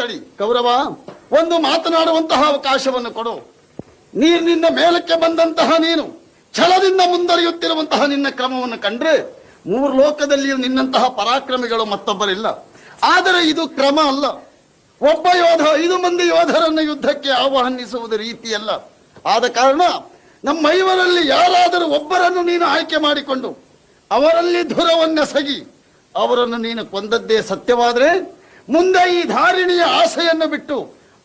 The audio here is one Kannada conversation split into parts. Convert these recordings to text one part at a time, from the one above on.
ತಡಿ ಗೌರವ ಒಂದು ಮಾತನಾಡುವಂತಹ ಅವಕಾಶವನ್ನು ಕೊಡು. ನೀರಿನಿಂದ ಮೇಲಕ್ಕೆ ಬಂದಂತಹ ನೀನು, ಛಲದಿಂದ ಮುಂದರಿಯುತ್ತಿರುವಂತಹ ನಿನ್ನ ಕ್ರಮವನ್ನು ಕಂಡ್ರೆ ಮೂರು ಲೋಕದಲ್ಲಿ ನಿನ್ನಂತಹ ಪರಾಕ್ರಮಿಗಳು ಮತ್ತೊಬ್ಬರಿಲ್ಲ. ಆದರೆ ಇದು ಕ್ರಮ ಅಲ್ಲ. ಒಬ್ಬ ಯೋಧ ಐದು ಮಂದಿ ಯೋಧರನ್ನು ಯುದ್ಧಕ್ಕೆ ಆಹ್ವಾನಿಸುವುದು ರೀತಿಯಲ್ಲ. ಆದ ಕಾರಣ ನಮ್ಮ ಐವರಲ್ಲಿ ಯಾರಾದರೂ ಒಬ್ಬರನ್ನು ನೀನು ಆಯ್ಕೆ ಮಾಡಿಕೊಂಡು ಅವರಲ್ಲಿ ಧುರವನ್ನೆಸಗಿ ಅವರನ್ನು ನೀನು ಕೊಂದದ್ದೇ ಸತ್ಯವಾದರೆ ಮುಂದೆ ಈ ಧಾರಿಣಿಯ ಆಸೆಯನ್ನು ಬಿಟ್ಟು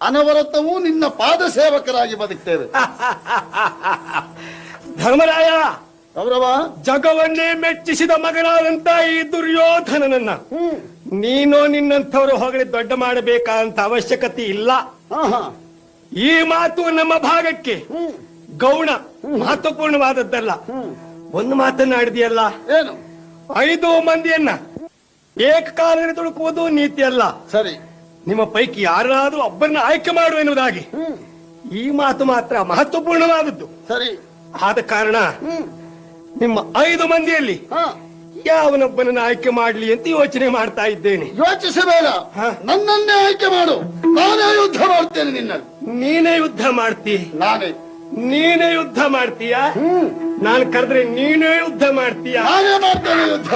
ಅನವರತವೂ ನಿನ್ನ ಪಾದ ಸೇವಕರಾಗಿ ಬದುಕ್ತೇವೆ. ಧರ್ಮರಾಯ! ಗೌರವ! ಜಗವನ್ನೇ ಮೆಚ್ಚಿಸಿದ ಮಗನಾದಂತ ಈ ದುರ್ಯೋಧನನನ್ನ ನೀನು ನಿನ್ನಂಥವ್ರು ಹೊಗಳಿ ದೊಡ್ಡ ಮಾಡಬೇಕಂತ ಅವಶ್ಯಕತೆ ಇಲ್ಲ. ಈ ಮಾತು ನಮ್ಮ ಭಾಗಕ್ಕೆ ಗೌಣ ಮಹತ್ವಪೂರ್ಣವಾದದ್ದಲ್ಲ. ಒಂದು ಮಾತನ್ನಾಡಿದೆಯಲ್ಲ ಏನು? ಐದು ಮಂದಿಯನ್ನ ಏಕಕಾಲದಲ್ಲಿ ತುಳುಕುವುದು ನೀತಿ ಅಲ್ಲ. ಸರಿ. ನಿಮ್ಮ ಪೈಕಿ ಯಾರಾದ್ರೂ ಒಬ್ಬರನ್ನ ಆಯ್ಕೆ ಮಾಡು ಎನ್ನುವುದಾಗಿ. ಈ ಮಾತು ಮಾತ್ರ ಮಹತ್ವಪೂರ್ಣವಾದದ್ದು. ಸರಿ. ಆದ ಕಾರಣ ನಿಮ್ಮ ಐದು ಮಂದಿಯಲ್ಲಿ ಯಾವನೊಬ್ಬನನ್ನ ಆಯ್ಕೆ ಮಾಡ್ಲಿ ಅಂತ ಯೋಚನೆ ಮಾಡ್ತಾ ಇದ್ದೇನೆ. ಯೋಚಿಸಬೇಡ. ನನ್ನನ್ನೇ ಆಯ್ಕೆ ಮಾಡು. ನಾನೇ ಯುದ್ಧ ಮಾಡ್ತೇನೆ ನಿನ್ನ ನೀನೇ ಯುದ್ಧ ಮಾಡ್ತಿ. ನಾನೇ. ನೀನೇ ಯುದ್ಧ ಮಾಡ್ತೀಯ? ಹ್ಮ್. ನಾನು ಕರೆದ್ರೆ ನೀನೇ ಯುದ್ಧ ಮಾಡ್ತೀಯ? ನಾನೇ ಮಾಡ್ತೇನೆ ಯುದ್ಧ.